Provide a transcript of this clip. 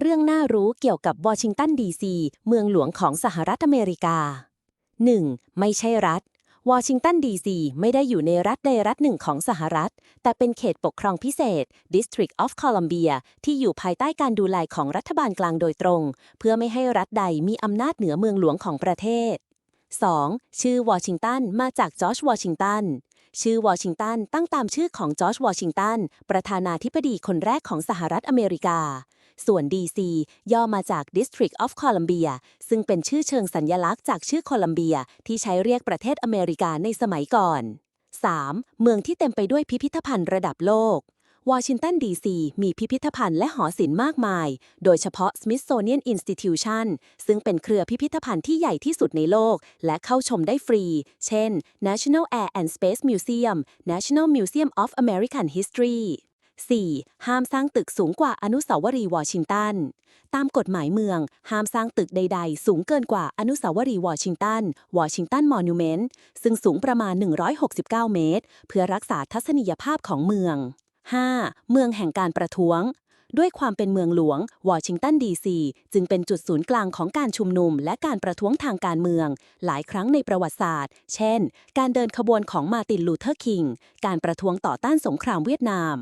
เรื่องน่ารู้เกี่ยวกับวอชิงตันดีซีเมืองหลวงของสหรัฐอเมริกา 1. ไม่ใช่รัฐ วอชิงตันดีซีไม่ได้อยู่ในรัฐใดรัฐหนึ่งของสหรัฐ แต่เป็นเขตปกครองพิเศษ District of Columbia ที่อยู่ภายใต้การดูแลของรัฐบาลกลางโดยตรง เพื่อไม่ให้รัฐใดมีอำนาจเหนือเมืองหลวงของประเทศ 2. ชื่อวอชิงตันมาจากจอร์จวอชิงตันชื่อวอชิงตันตั้งตามชื่อของจอร์จวอชิงตันประธานาธิบดีคนแรกของสหรัฐอเมริกา ส่วน DC ย่อมาจาก District of Columbia ซึ่งเป็นชื่อเชิงสัญญลักษณ์จากชื่อโคลัมเบีย ที่ใช้เรียกประเทศอเมริกาในสมัยก่อน 3. เมืองที่เต็มไปด้วยพิพิธภัณฑ์ระดับโลกวอชิงตันดีซีมีพิพิธภัณฑ์และหอศิลป์มากมาย โดยเฉพาะ Smithsonian Institution ซึ่งเป็นเครือพิพิธภัณฑ์ที่ใหญ่ที่สุดในโลก และเข้าชมได้ฟรี เช่น National Air and Space Museum National Museum of American History 4. ห้ามสร้างตึกสูงกว่าอนุสาวรีย์วอชิงตัน ตามกฎหมายเมือง ห้ามสร้างตึกใด ๆ สูงเกินกว่าอนุสาวรีย์วอชิงตัน วอชิงตันมอนูเมนต์ ซึ่งสูงประมาณ 169 เมตร เพื่อรักษาทัศนียภาพของเมือง 5. เมืองแห่งการประท้วง ด้วยความเป็นเมืองหลวง วอชิงตันดีซีจึงเป็นจุดศูนย์กลางของการชุมนุม และการประท้วงทางการเมือง หลายครั้งในประวัติศาสตร์ เช่น การเดินขบวนของมาตินลูเทอร์คิง การประท้วงต่อต้านสงครามเวียดนาม